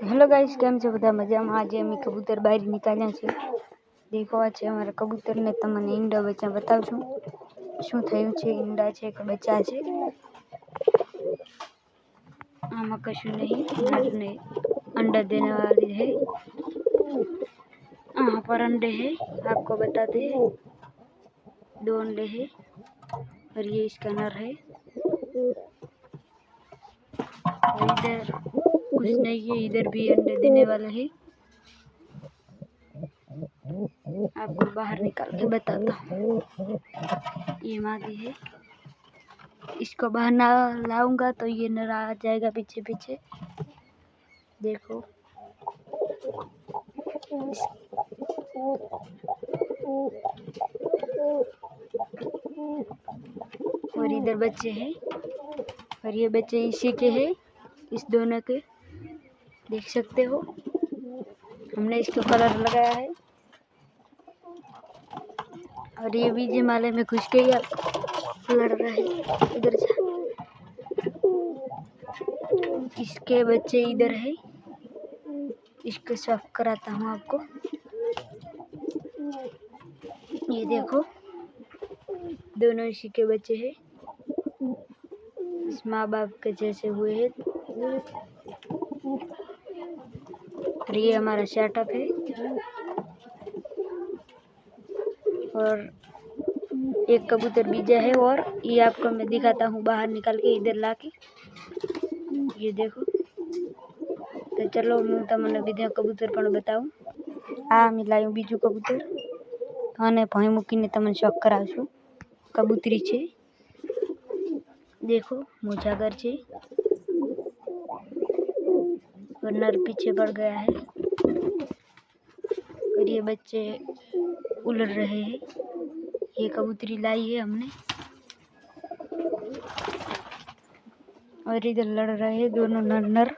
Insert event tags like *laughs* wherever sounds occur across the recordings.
તો hello guys કેમ છો બધા મજામાં આજે અમે કબૂતર બહાર નીકાળ્યા છે દેખો આ છે અમારા કબૂતરને તમને ઈંડા બચ્ચા બતાવશું શું થયું છે ઈંડા છે કે બચ્ચા છે આમાં કશું નહીં नर ने अंडा देने वाली है यहाँ पर अंडे है आपको बताते हैं दो अंडे है और ये इसका नर है और इधर कुछ नहीं है इधर भी अंडे *laughs* देने वाला है। आपको बाहर निकाल के बताता हूँ। ये मादी है। इसको बाहर ना लाऊँगा तो ये नर आ जाएगा पीछे पीछे। देखो। और इधर बच्चे हैं। और ये बच्चे इसी के हैं इस दोनों के। देख सकते हो। हमने इसको कलर लगाया है। और ये भी जमाले में घुस के अब लड़ रहा है इधर जा इसके बच्चे इधर है। इसको साफ़ कराता हूँ आपको। ये देखो, दोनों इसी के बच्चे हैं। इस माँ बाप के जैसे हुए हैं। और ये हमारा सेटअप है और एक कबूतर बीजा है और ये आपको मैं दिखाता हूँ बाहर निकाल के इधर ला के ये देखो તો ચલો હું તમને બીજા કબૂતર પણ બતાવું આ અમે લાવ્યું બીજું કબૂતર અને ભોંય મૂકીને તમને શોખ કરાવશું કબૂતરી છે देखो मुजागर છે और नर पीछे बढ़ गया है। और ये बच्चे उलर रहे हैं। ये कबूतरी लाई है हमने। और इधर लड़ रहे हैं दोनों नर नर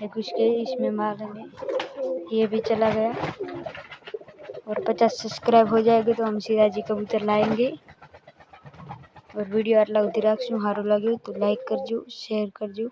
है कुछ के इसमें मारेंगे। ये भी चला गया। और 50 सब्सक्राइब हो जाएगा तो हम सीधा जी कबूतर लाएँगे। और वीडियो अलग दिराक्ष हारो लगे तो लाइक कर जो शेयर कर जो